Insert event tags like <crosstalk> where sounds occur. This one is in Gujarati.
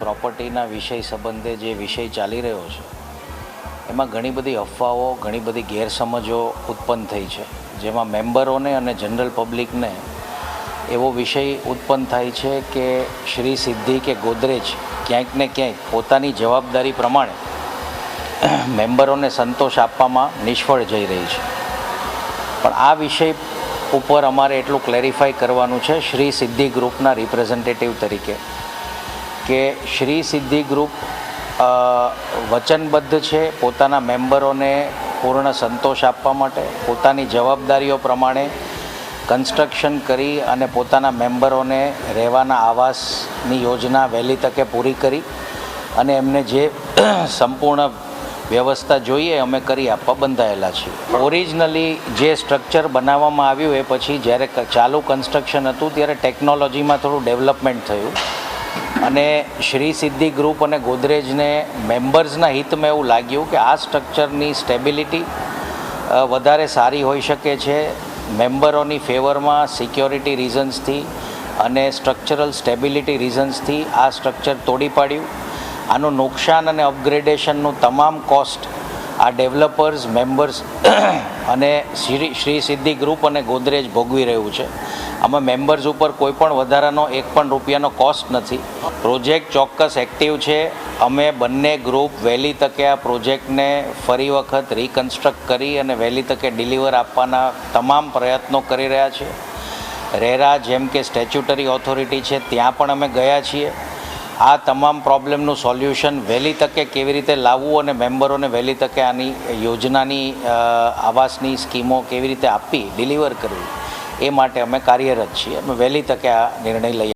પ્રોપર્ટીના વિષય સંબંધે જે વિષય ચાલી રહ્યો છે, એમાં ઘણી બધી અફવાઓ, ઘણી બધી ગેરસમજો ઉત્પન્ન થઈ છે. જેમાં મેમ્બરોને અને જનરલ પબ્લિકને એવો વિષય ઉત્પન્ન થાય છે કે શ્રી સિદ્ધિ કે ગોદરેજ ક્યાંક ને ક્યાંક પોતાની જવાબદારી પ્રમાણે મેમ્બરોને સંતોષ આપવામાં નિષ્ફળ જઈ રહી છે. પણ આ વિષય ઉપર અમારે એટલું ક્લેરિફાય કરવાનું છે, શ્રી સિદ્ધિ ગ્રુપના રિપ્રેઝેન્ટેટિવ તરીકે. કે શ્રી સિદ્ધિ ગ્રુપ વચનબદ્ધ છે પોતાના મેમ્બરોને પૂર્ણ સંતોષ આપવા માટે, પોતાની જવાબદારીઓ પ્રમાણે કન્સ્ટ્રક્શન કરી અને પોતાના મેમ્બરોને રહેવાના આવાસની યોજના વહેલી તકે પૂરી કરી અને એમને જે <clears throat> સંપૂર્ણ વ્યવસ્થા જોઈએ અમે કરી આપવા બંધાયેલા છીએ. ઓરિજિનલી જે સ્ટ્રક્ચર બનાવવામાં આવ્યું એ પછી જ્યારે ચાલુ કન્સ્ટ્રક્શન હતું ત્યારે ટેકનોલોજીમાં થોડું ડેવલપમેન્ટ થયું. અને શ્રી સિદ્ધિ ગ્રુપ અને ગોદરેજને મેમ્બર્સના હિતમાં એવું લાગ્યું કે આ સ્ટ્રક્ચરની સ્ટેબિલિટી વધારે સારી હોઈ શકે છે મેમ્બરોની ફેવરમાં સિક્યોરિટી રીઝન્સથી અને સ્ટ્રક્ચરલ સ્ટેબિલિટી રીઝન્સથી આ સ્ટ્રક્ચર તોડી પાડ્યું. આનું નુકસાન અને અપગ્રેડેશનનું તમામ કોસ્ટ આ ડેવલપર્સ, મેમ્બર્સ <clears throat> અને શ્રી શ્રી સિદ્ધિ ગ્રુપ અને ગોદરેજ ભોગવી રહ્યું છે. આમાં મેમ્બર્સ ઉપર કોઈ પણ વધારાનો એક પણ રૂપિયાનો કોસ્ટ નથી. પ્રોજેક્ટ ચોક્કસ એક્ટિવ છે. અમે બંને ગ્રુપ વહેલી તકે આ પ્રોજેક્ટને ફરી વખત રિકન્સ્ટ્રક્ટ કરી અને વહેલી તકે ડિલિવર આપવાના તમામ પ્રયત્નો કરી રહ્યા છીએ. રેરા જેમ કે સ્ટેચ્યુટરી ઓથોરિટી છે, ત્યાં પણ અમે ગયા છીએ. આ તમામ પ્રોબ્લેમનું સોલ્યુશન વહેલી તકે કેવી રીતે લાવવું અને મેમ્બરોને વહેલી તકે આની યોજનાની આવાસની સ્કીમો કેવી રીતે આપવી ડિલિવર કરવી, એ માટે અમે કાર્યરત છીએ. અમે વહેલી તકે આ નિર્ણય લઈ